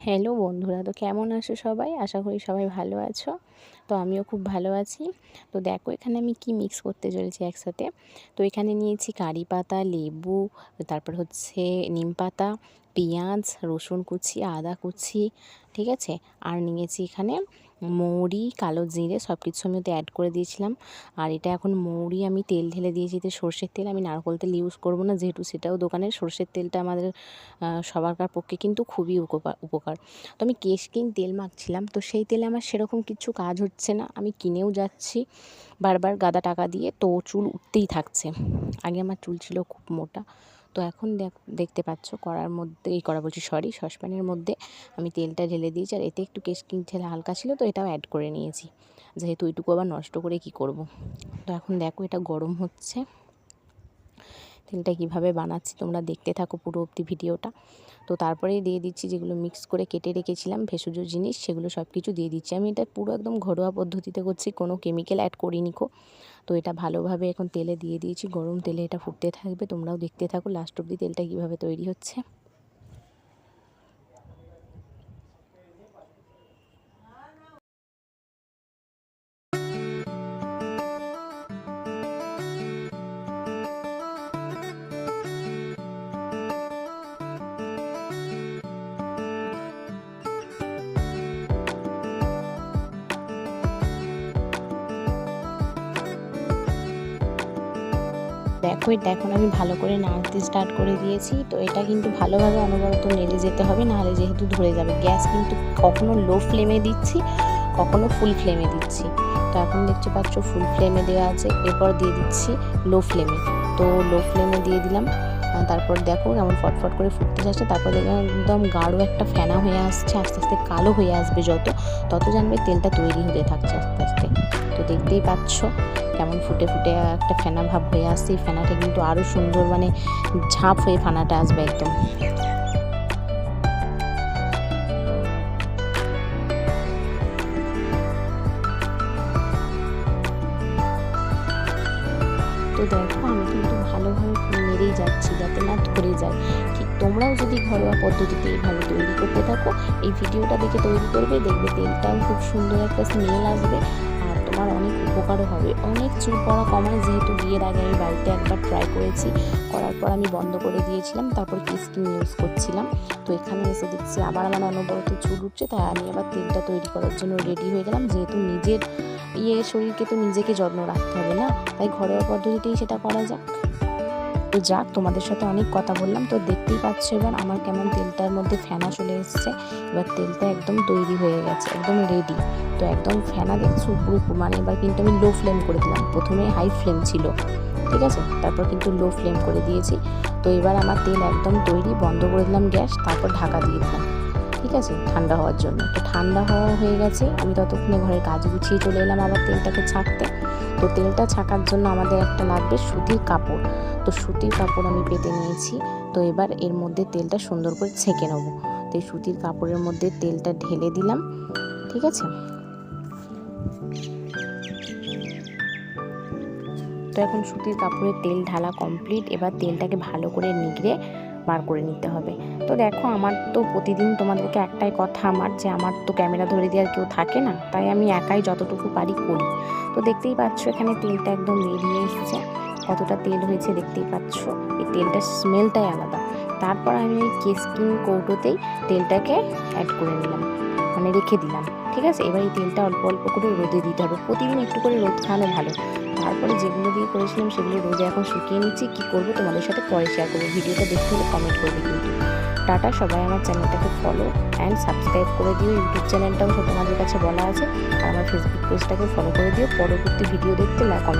Hello বন্ধুরা তো কেমন আছো সবাই? আশা করি সবাই ভালো আছো। তো আমিও খুব ভালো আছি। তো দেখো এখানে আমি কি মিক্স করতে চলেছি একসাথে। তো এখানে নিয়েছি কারি পাতা, লেবু, তারপর হচ্ছে নিম পাতা, পেঁয়াজ, রসুন কুচি, আদা কুচি, ঠিক আছে? আর নিয়েছি এখানে মৌরি, কালো জিরে সব কিছু আমি ওতে অ্যাড করে দিয়েছিলাম। আর এটা এখন মৌরি আমি তেল ঢেলে দিয়েছি এতে সর্ষের তেল, আমি নারকোল তেল ইউজ করব না যেহেতু সেটাও দোকানের সর্ষের তেলটা আমাদের সবারকার পক্ষে কিন্তু খুবই উপকার তো আমি কেশ কিং তেল মাখছিলাম, তো সেই তেলে আমার সেরকম কিছু কাজ হচ্ছে না, আমি কিনেও যাচ্ছি। বারবার গাদা টাকা দিয়ে তো চুল উঠতেই থাকছে। আগে আমার চুল ছিল খুব মোটা। তো এখন দেখ, দেখতে পাচ্ছ করার মধ্যে, এই করা বলছি সরি সসপ্যানের মধ্যে আমি তেলটা ঢেলে দিয়েছি। আর এতে একটু কেশকিং ঢেলে হালকা ছিল তো, এটাও অ্যাড করে নিয়েছি। যেহেতু ওইটুকু আবার নষ্ট করে কি করব? তো এখন দেখো, এটা গরম হচ্ছে। তেলটা কীভাবে বানাচ্ছি তোমরা দেখতে থাকো পুরো অবধি ভিডিওটা। তো তারপরে দিয়ে দিচ্ছি যেগুলো মিক্স করে কেটে রেখেছিলাম, ভেষজ জিনিস, সেগুলো সব কিছু দিয়ে দিচ্ছি। আমি এটা পুরো একদম ঘরোয়া পদ্ধতিতে করছি, কোনো কেমিক্যাল অ্যাড করিনি কো। তো এটা ভালোভাবে এখন তেলে দিয়ে দিয়েছি, গরম তেলে এটা ফুটতে থাকবে, তোমরাও দেখতে থাকো লাস্ট অবধি তেলটা কীভাবে তৈরি হচ্ছে। দেখো এটা এখন আমি ভালো করে নাড়তে স্টার্ট করে দিয়েছি। তো এটা কিন্তু ভালোভাবে অনবরত নেড়ে যেতে হবে, নাহলে যেহেতু ধরে যাবে। গ্যাস কিন্তু কখনো লো ফ্লেমে দিচ্ছি, কখনো ফুল ফ্লেমে দিচ্ছি। তো এখন দেখতে পাচ্ছ ফুল ফ্লেমে দেওয়া আছে। এরপর দিয়ে দিচ্ছি লো ফ্লেমে তো লো ফ্লেমে দিয়ে দিলাম। তারপর দেখো কেমন ফটফট করে ফুটতে যাচ্ছে। তারপর দেখো একদম গাঢ় একটা ফেনা হয়ে আসছে, আস্তে আস্তে কালো হয়ে আসবে যত, তত জানবে তেলটা তৈরি হতে থাকছে আস্তে আস্তে। তো দেখতেই পাচ্ছ কেমন ফুটে ফুটে একটা ফেনা ভাব হয়ে আসছে। এই ফেনাটা কিন্তু আরও সুন্দর মানে ঝাঁপ হয়ে ফেনাটা আসবে একদম। তো দেখো আমি কিন্তু ভালোভাবে নেড়েই যাচ্ছি, যাতে না ধরে যায় ঠিক তোমরাও যদি ঘরোয়া পদ্ধতিতে এইভাবে তৈরি করতে থাকো, এই ভিডিওটা দেখে তৈরি করবে, দেখবে তেলটাও খুব সুন্দর একটা স্মেল আসবে, আর তোমার অনেক উপকারও হবে। অনেক চুল পড়া কমায়, যেহেতু বিয়ের আগে আমি বাড়িতে একবার ট্রাই করেছি। করার পর আমি বন্ধ করে দিয়েছিলাম, তারপর স্কিন ইউজ করছিলাম। তো এখানে এসে দেখছি আবার আমার অনবরত চুল উঠছে, তাই আমি আবার তেলটা তৈরি করার জন্য রেডি হয়ে গেলাম। যেহেতু নিজের ইয়ে শরীরকে তো নিজেকে যত্ন রাখতে হবে না, তাই ঘরোয়া পদ্ধতিতেই সেটা করা যাক। তো যাক, তোমাদের সাথে অনেক কথা বললাম। তো দেখতেই পাচ্ছ এবার আমার কেমন তেলটার মধ্যে ফেনা চলে এসছে। এবার তেলটা একদম তৈরি হয়ে গেছে, একদম রেডি তো একদম ফেনা দেখছ, পুরো মানে এবার কিন্তু আমি লো ফ্লেম করে দিলাম। প্রথমে হাই ফ্লেম ছিল, ঠিক আছে? তারপর কিন্তু লো ফ্লেম করে দিয়েছি। তো এবার আমার তেল একদম তৈরি, বন্ধ করে দিলাম গ্যাস, তারপর ঢাকা দিয়ে দিলাম, ঠিক আছে? ঠান্ডা হওয়ার জন্য। তো ঠান্ডা হওয়া হয়ে গেছে, আমি ততক্ষণে ঘরের কাজ গুছিয়ে চলে এলাম আবার তেলটাকে ছাঁকতে। তো তেলটা ছাকার জন্য আমাদের একটা লাগবে সুতির কাপড়। তো সুতির কাপড় আমি পেতে নিয়েছি। তো এবার এর মধ্যে তেলটা সুন্দর করে ছেঁকে নেব। তো এই সুতির কাপড়ের মধ্যে তেলটা ঢেলে দিলাম। ঠিক আছে? তো এখন সুতির কাপড়ে তেল ঢালা কমপ্লিট এবার তেলটাকে ভালো করে নিগড়ে বার করে নিতে হবে। তো দেখো, আমার তো প্রতিদিন তোমাদেরকে একটাই কথা আমার, যে আমার তো ক্যামেরা ধরে দেওয়ার কেউ থাকে না। তাই আমি একাই যতটুকু পারি করি। তো দেখতেই পাচ্ছ, এখানে তেলটা একদম বেরিয়ে এসছে। কতটা তেল হয়েছে দেখতেই পাচ্ছ? এই তেলটার স্মেলটাই আলাদা। তারপর আমি ওই কেসকিং কৌটোতেই তেলটাকে অ্যাড করে নিলাম। মানে রেখে দিলাম। ঠিক আছে? এবার এই তেলটা অল্প অল্প করে রোদে দিতে হবে। প্রতিদিন একটু করে রোদ খাওয়ানো ভালো। তারপরে যেগুলো দিয়ে করেছিলাম সেগুলো রোজা এখন শুকিয়ে নিচ্ছি। কী করব তোমাদের সাথে পরে শেয়ার করব। ভিডিওটা দেখতে হলে কমেন্ট করবে কিন্তু। টাটা, সবাই আমার চ্যানেলটাকে ফলো অ্যান্ড সাবস্ক্রাইব করে দিও। ইউটিউব চ্যানেলটাও তোমাদের কাছে বলা আছে। আর আমার ফেসবুক পেজটাকে ফলো করে দিও। পরবর্তী ভিডিও দেখতে কমেন্ট